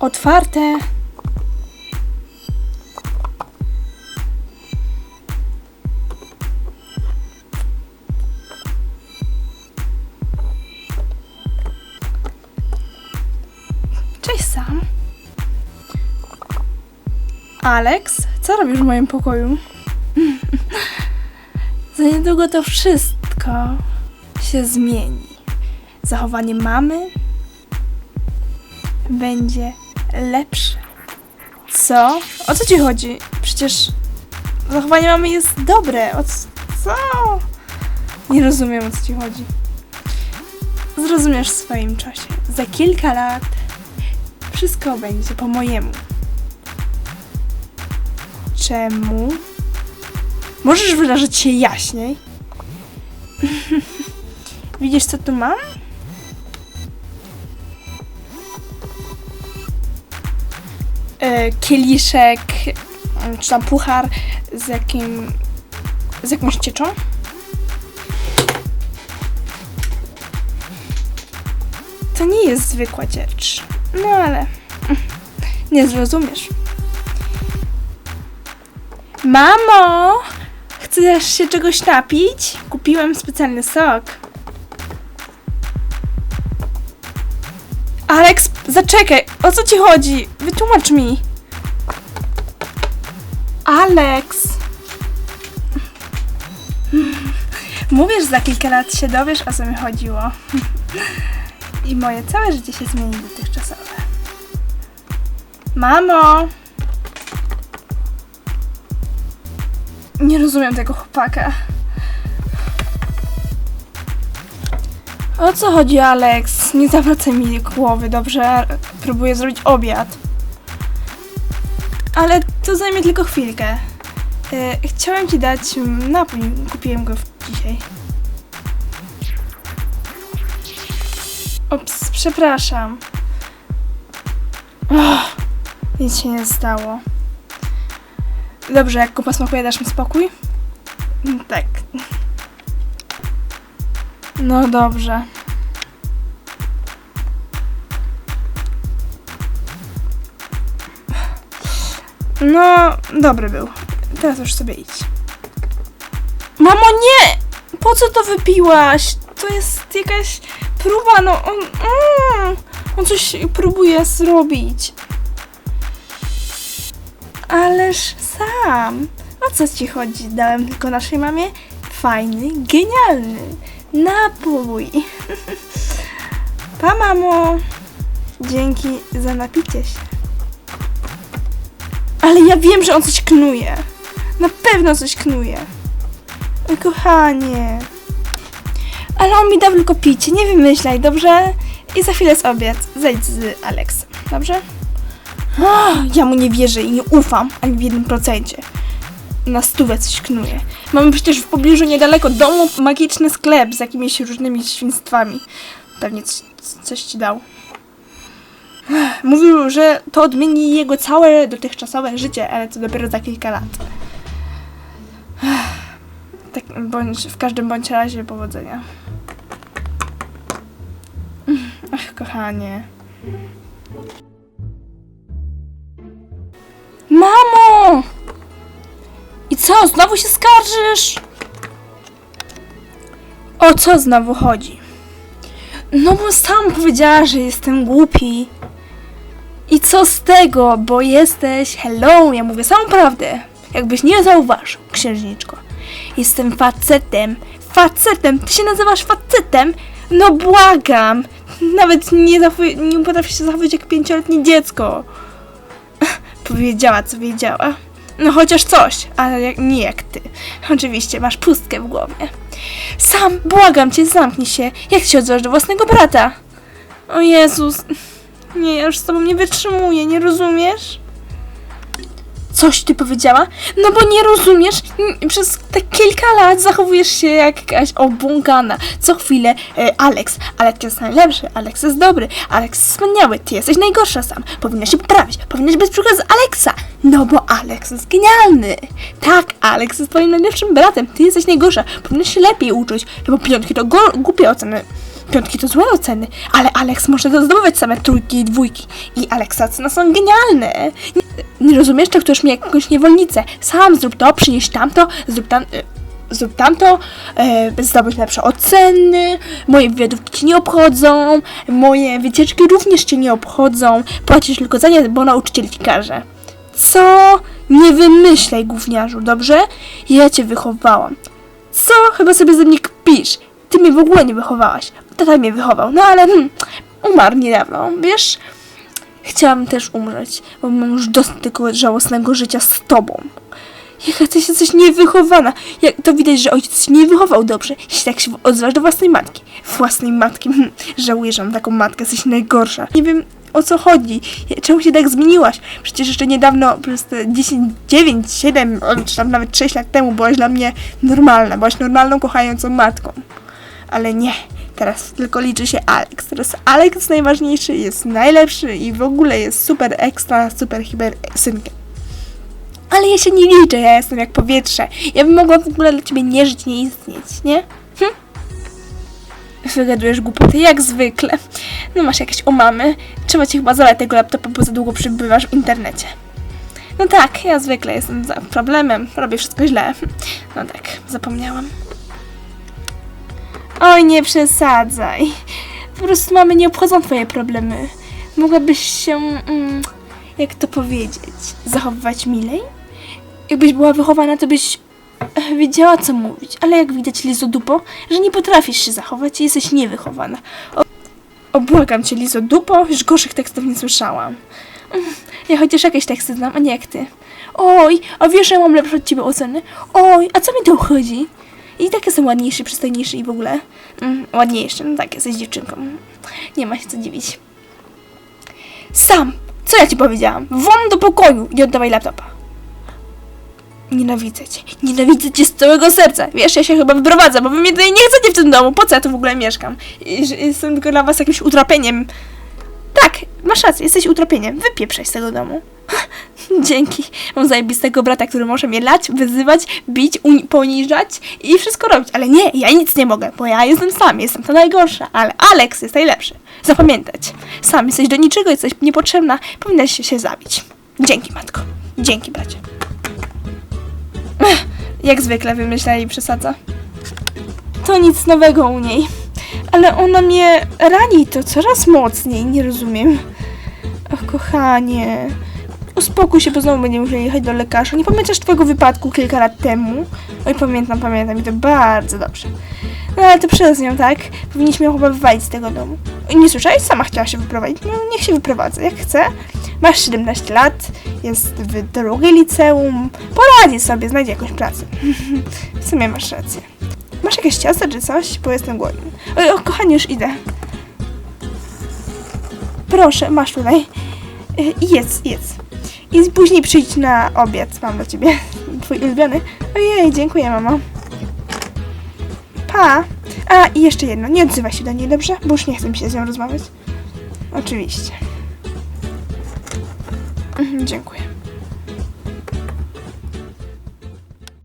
Otwarte. Cześć Sam. Alex, co robisz w moim pokoju? Za niedługo to wszystko się zmieni. Zachowanie mamy będzie lepsze. Co? O co ci chodzi? Przecież zachowanie mamy jest dobre. O co? Nie rozumiem o co ci chodzi. Zrozumiesz w swoim czasie. Za kilka lat wszystko będzie po mojemu. Czemu? Możesz wyrazić się jaśniej? Widzisz, co tu mam? Kieliszek, e, czy tam puchar z jakim... z jakąś cieczą. To nie jest zwykła ciecz. No ale... Nie zrozumiesz. Mamo! Chcesz się czegoś napić? Kupiłem specjalny sok. Alex, zaczekaj! O co ci chodzi? Wytłumacz mi. Alex! Mówisz, za kilka lat się dowiesz, o co mi chodziło. I moje całe życie się zmieni dotychczasowe. Mamo! Nie rozumiem tego chłopaka. O co chodzi, Alex? Nie zawracaj mi głowy, dobrze? Próbuję zrobić obiad. Ale to zajmie tylko chwilkę. E, chciałem ci dać napój. Kupiłem go dzisiaj. Ops, przepraszam. Och, nic się nie stało. Dobrze, jak kupa smakuje, dasz mi spokój? Mm, Tak. No dobrze. No, dobry był. Teraz już sobie idź. Mamo, nie! Po co to wypiłaś? To jest jakaś próba, no on... Mm, on coś próbuje zrobić. Ależ sam. O co ci chodzi? Dałem tylko naszej mamie fajny, genialny napój. Pa, mamo. Dzięki za napicie się. Ale ja wiem, że on coś knuje. Na pewno coś knuje. Oj, kochanie. Ale on mi dał tylko picie, nie wymyślaj, dobrze? I za chwilę jest obiad. Zejdź z Aleksem, dobrze? Ja mu nie wierzę i nie ufam ani w jednym procencie. Na stówę coś knuje. Mamy przecież w pobliżu niedaleko domu magiczny sklep z jakimiś różnymi świństwami. Pewnie coś, ci dał. Mówił, że to odmieni jego całe dotychczasowe życie, ale to dopiero za kilka lat. Tak, bądź, w każdym bądź razie powodzenia. Ach, kochanie. Co, znowu się skarżysz? O co znowu chodzi? No bo sam powiedziała, że jestem głupi. I co z tego, bo jesteś... Hello, ja mówię samą prawdę. Jakbyś nie zauważył, księżniczko. Jestem facetem. Facetem! Ty się nazywasz facetem? No błagam! Nawet nie, nie potrafisz się zachować jak pięcioletnie dziecko. Powiedziała, co wiedziała. No chociaż coś, ale jak, nie jak ty. Oczywiście, masz pustkę w głowie. Sam, błagam cię, zamknij się. Jak się odzwasz do własnego brata? O Jezus. Nie, ja już z tobą nie wytrzymuję, nie rozumiesz? Coś ty powiedziała? No bo nie rozumiesz, przez te kilka lat zachowujesz się jak jakaś obłąkana. Co chwilę e, Alex, Alex jest najlepszy, Alex jest dobry, Alex jest wspaniały, ty jesteś najgorsza sam. Powinnaś się poprawić, powinnaś być przykład z Alexa. No bo Alex jest genialny. Tak, Alex jest twoim najlepszym bratem, ty jesteś najgorsza. Powinnaś się lepiej uczyć, no bo piątki to głupie oceny. Piątki to złe oceny, ale Alex może zdobywać same trójki i dwójki. I Alexa oceny są genialne. Nie, nie rozumiesz, ktoś mi jakąś niewolnicę. Sam zrób to, przynieś tamto, zrób tam... e, Zrób tamto, e, zdobyć lepsze oceny, moje wywiadówki cię nie obchodzą, moje wycieczki również cię nie obchodzą, płacisz tylko za nie, bo nauczyciel ci każe. Co? Nie wymyślaj, gówniarzu, dobrze? Ja cię wychowałam. Co? Chyba sobie ze mnie kpisz. Ty mnie w ogóle nie wychowałaś. Tata mnie wychował, no ale hmm, umarł niedawno, wiesz? Chciałam też umrzeć, bo mam już dosyć tego żałosnego życia z tobą. Jaka ty jesteś niewychowana. Jak to widać, że ojciec się nie wychował dobrze, jeśli tak się odzywasz do własnej matki. Własnej matki. Hmm, żałuję, że mam taką matkę, jesteś najgorsza. Nie wiem o co chodzi. Czemu się tak zmieniłaś? Przecież jeszcze niedawno, przez te 10, 9, 7, czy tam nawet 6 lat temu byłaś dla mnie normalna. Byłaś normalną, kochającą matką. Ale nie. Teraz tylko liczy się Alex. Teraz Alex najważniejszy, jest najlepszy i w ogóle jest super ekstra, super hiper synkiem. Ale ja się nie liczę, ja jestem jak powietrze. Ja bym mogła w ogóle dla ciebie nie żyć, nie istnieć, nie? Hm? Wygadujesz głupoty, jak zwykle. No masz jakieś omamy. Trzeba ci chyba zalać tego laptopa, bo za długo przebywasz w internecie. No tak, ja zwykle jestem za problemem, robię wszystko źle. No tak, zapomniałam. Oj, nie przesadzaj. Po prostu mamy nie obchodzą twoje problemy. Mogłabyś się, mm, jak to powiedzieć, zachowywać milej? Jakbyś była wychowana, to byś e, wiedziała, co mówić. Ale jak widać, Lizo Dupo, że nie potrafisz się zachować i jesteś niewychowana. O, obłagam cię, Lizo Dupo, już gorszych tekstów nie słyszałam. Mm, Ja chociaż jakieś teksty znam, a nie jak ty. Oj, a wiesz, że ja mam lepsze od ciebie oceny? Oj, a co mi to obchodzi? I tak jestem ładniejszy, przystojniejszy i w ogóle mm, ładniejszy. No tak, jesteś dziewczynką. Nie ma się co dziwić. Sam! Co ja ci powiedziałam? Won do pokoju i oddawaj laptopa. Nienawidzę cię. Nienawidzę cię z całego serca. Wiesz, ja się chyba wyprowadzę, bo wy mnie tutaj nie chcecie w tym domu. Po co ja tu w ogóle mieszkam? I, że jestem tylko dla was jakimś utrapieniem. Tak, masz rację, jesteś utrapieniem. Wypieprzaj z tego domu. Dzięki. Mam zajebistego brata, który może mnie lać, wyzywać, bić, poniżać i wszystko robić. Ale nie, ja nic nie mogę, bo ja jestem sam, jestem to najgorsza, ale Alex jest najlepszy. Zapamiętać. Sam jesteś do niczego, jesteś niepotrzebna, powinnaś się, się zabić. Dzięki, matko. Dzięki, bracie. Ech, Jak zwykle wymyśla i przesadza. To nic nowego u niej. Ale ona mnie rani to coraz mocniej, nie rozumiem. Och, kochanie. Uspokój się, bo znowu będziemy musieli jechać do lekarza. Nie pamiętasz twojego wypadku kilka lat temu? Oj, pamiętam, pamiętam i to bardzo dobrze. No ale to przez nią, tak? Powinniśmy ją chyba wywalić z tego domu. Nie słyszałeś? Sama chciała się wyprowadzić. No, niech się wyprowadza, jak chce. Masz 17 lat, jest w drugiej liceum. Poradzi sobie, znajdzie jakąś pracę. w sumie masz rację. Masz jakieś ciasto czy coś? Bo jestem głodny. Oj, o, kochanie, już idę. Proszę, masz tutaj. Y, jedz, jedz. I później przyjdź na obiad. Mam dla ciebie twój ulubiony. Ojej, dziękuję, mamo. Pa. A, i jeszcze jedno. Nie odzywaj się do niej, dobrze? Bo już nie chcę mi się z nią rozmawiać. Oczywiście. Mhm, dziękuję.